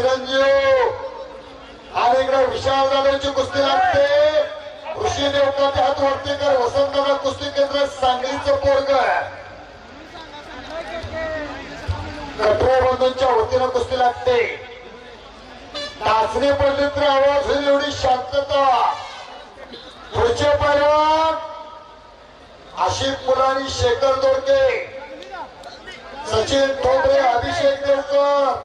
चिरंजीव. आणि इकडे विशाल जाधवची कुस्ती लागते. ऋषी देवकाचे हात वरतीकर वसंतदादा कुस्ती केंद्र सांगलीचं पोरग कठोर बंधूंच्या वतीनं कुस्ती लागते. नाचणी पडली तर आवाज होईल एवढी शांतता. पुढचे पैलवान आशिफ मुलानी शेखर दोडके सचिन ठोंबरे अभिषेक देवकर.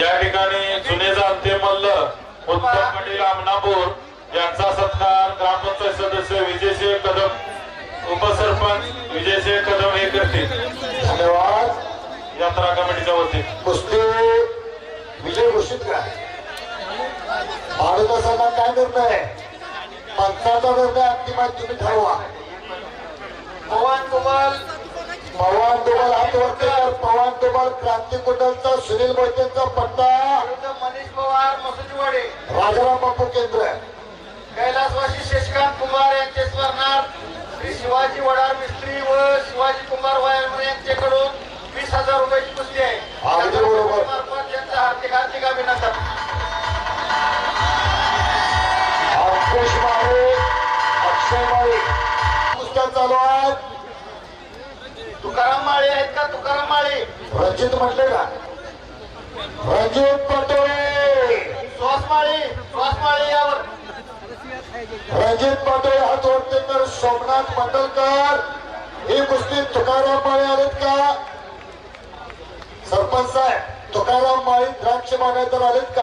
या ठिकाणी जुने जाणते मल्ल उत्तम पाटील आमनापूर यांचा सत्कार ग्रामपंचायत सदस्य विजयसिंह कदम उपसरपंच विजयसिंह कदम हे करतील. धन्यवाद. यात्रा कमिटीच्या वतीने. कुस्ती विजय घोषित करा. भारताचा काय निर्णय? पंचाचा निर्णय अंतिम आहे तुम्ही ठरवा. पवन कुमार पवान डोबाल हात वरती डोबाल क्रांती कुंडलचा सुनील मोहितेंचा पट्टा मनीष पवार मसुजीवाडे राजाराम बापू केंद्र. कैलासवासी शशिकांत कुमार यांचे स्मरणार्थ श्री शिवाजी वडार मिस्त्री व शिवाजी कुमार वायर यांच्याकडून वीस हजार रुपयाची कुस्ती आहे. अगदी बरोबर. त्यांचं हार्दिक हार्दिक अभिनंदन. अंकुश माळे अक्षय माळे कुस्त्या चालू आहेत. तुकाराम माळे आहेत. तुकाराम माळे. रजित म्हटले का? रजित पटोळे. श्वास माळे श्वास माळे यावर. रजित पटोळे हा वरती सोमनाथ मंडलकर. ही कुस्ती तुकाराम माळी आलेत का? सरपंच साहेब तुकाराम माळी द्राक्ष बागायतर आलेत का?